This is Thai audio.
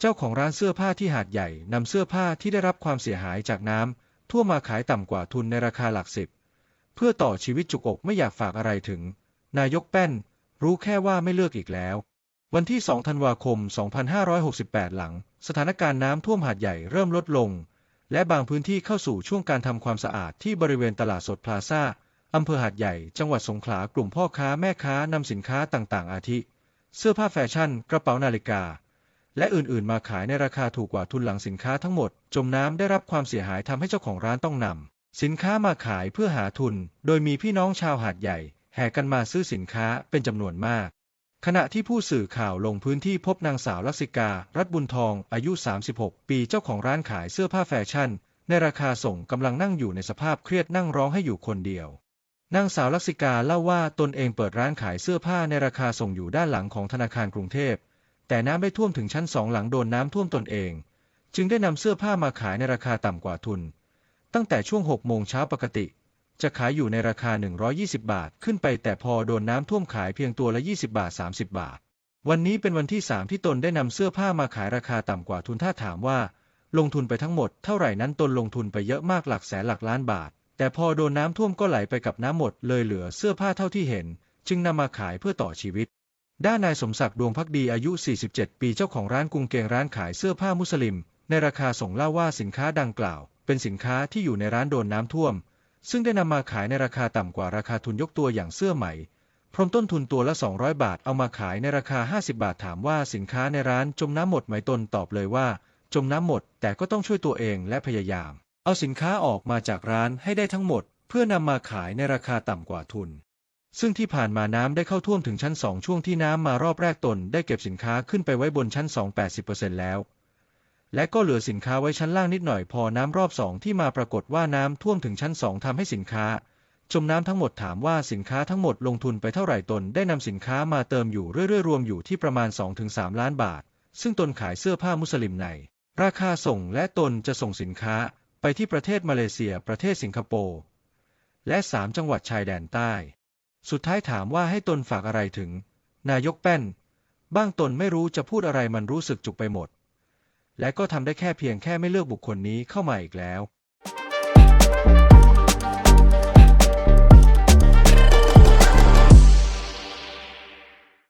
เจ้าของร้านเสื้อผ้าที่หาดใหญ่นำเสื้อผ้าที่ได้รับความเสียหายจากน้ำทั่วมาขายต่ำกว่าทุนในราคาหลักสิบ เพื่อต่อชีวิตจุกอกไม่อยากฝากอะไรถึง นายกแป้น รู้แค่ว่าไม่เลือกอีกแล้ว วันที่ 2 ธันวาคม 2568 หลัง สถานการณ์น้ำท่วมหาดใหญ่เริ่มลดลง และบางพื้นที่เข้าสู่ช่วงการทำความสะอาดที่บริเวณตลาดสดพลาซ่าอำเภอหาดใหญ่ จังหวัดสงขลากลุ่มพ่อค้าแม่ค้านำสินค้าต่างๆ อาทิ เสื้อผ้าแฟชั่น กระเป๋านาฬิกา และอื่นๆ มาขายในราคาถูกกว่าทุนหลังสินค้าทั้งหมด จมน้ำได้รับความเสียหายทำให้เจ้าของร้านต้องนำสินค้ามาขายเพื่อหาทุน โดยมีพี่น้องชาวหาดใหญ่ แห่กันมาซื้อสินค้าเป็นจำนวนมาก ขณะที่ผู้สื่อข่าวลงพื้นที่พบนางสาวลักษิกา รัตบุญทอง อายุ 36 ปีเจ้าของร้านขายเสื้อผ้าแฟชั่น ในราคาส่งกำลังนั่งอยู่ในสภาพเครียดนั่งร้องให้อยู่คนเดียวนางสาวลักษิกาเล่าว่าตนเองเปิดร้านขายเสื้อผ้าในราคาส่งอยู่ด้านหลังของธนาคารกรุงเทพ แต่น้ำได้ท่วมถึงชั้นสองหลังโดนน้ำท่วมตนเอง จึงได้นำเสื้อผ้ามาขายในราคาต่ำกว่าทุน ตั้งแต่ช่วง 6 โมงเช้าปกติ จะขายอยู่ในราคา 120 บาทขึ้นไป แต่พอโดนน้ำท่วมขายเพียงตัวละ 20 บาท 30 บาท วันนี้เป็นวันที่ 3 ที่ตนได้นำเสื้อผ้ามาขายราคาต่ำกว่าทุนถ้าถามว่า ลงทุนไปทั้งหมดเท่าไหร่นั้นตนลงทุนไปเยอะมากหลักแสนหลักล้านบาท แต่พอโดนน้ำท่วมก็ไหลไปกับน้ำหมด เลยเหลือเสื้อผ้าเท่าที่เห็น จึงนำมาขายเพื่อต่อชีวิต ด้านนายสมศักดิ์ดวงพักดีอายุ 47 ปีเจ้าของร้านกุงเกงร้านขายเสื้อผ้ามุสลิม ในราคาส่งเล่าว่าสินค้าดังกล่าว เป็นสินค้าที่อยู่ในร้านโดนน้ำท่วม ซึ่งได้นำมาขายในราคาต่ำกว่าราคาทุนยกตัวอย่างเสื้อใหม่พร้อมต้นทุนตัวละ 200 บาทเอามาขายในราคา 50 บาทถามว่าสินค้าในร้านจมน้ำหมดไหมตนตอบเลยว่า จมน้ำหมด แต่ก็ต้องช่วยตัวเองและพยายาม เอาสินค้าออกมาจากร้านให้ได้ทั้งหมด เพื่อนำมาขายในราคาต่ำกว่าทุน ซึ่งที่ผ่านมาน้ำได้เข้าท่วมถึงชั้น2ช่วงที่น้ำมารอบแรกตนได้เก็บสินค้าขึ้นไปไว้บนชั้น2 80%แล้ว และก็เหลือสินค้าไว้ชั้นล่างนิดหน่อยพอน้ำรอบสองที่มาปรากฏว่าน้ำท่วมถึงชั้น2ทำให้สินค้า จมน้ำทั้งหมดถามว่าสินค้าทั้งหมดลงทุนไปเท่าไหร่ตนได้นำสินค้ามาเติมอยู่เรื่อยๆรวมอยู่ที่ประมาณ 2-3 ล้านบาท ซึ่งตนขายเสื้อผ้ามุสลิมใน ราคาส่งและตนจะส่งสินค้าไปที่ประเทศมาเลเซีย ประเทศสิงคโปร์และ 3 จังหวัดชายแดนใต้ สุดท้ายถามว่าให้ตนฝากอะไรถึง นายกแป้น บ้างตนไม่รู้จะพูดอะไรมันรู้สึกจุกไปหมด และก็ทำได้แค่เพียงแค่ไม่เลือกบุคคลนี้เข้ามาอีกแล้ว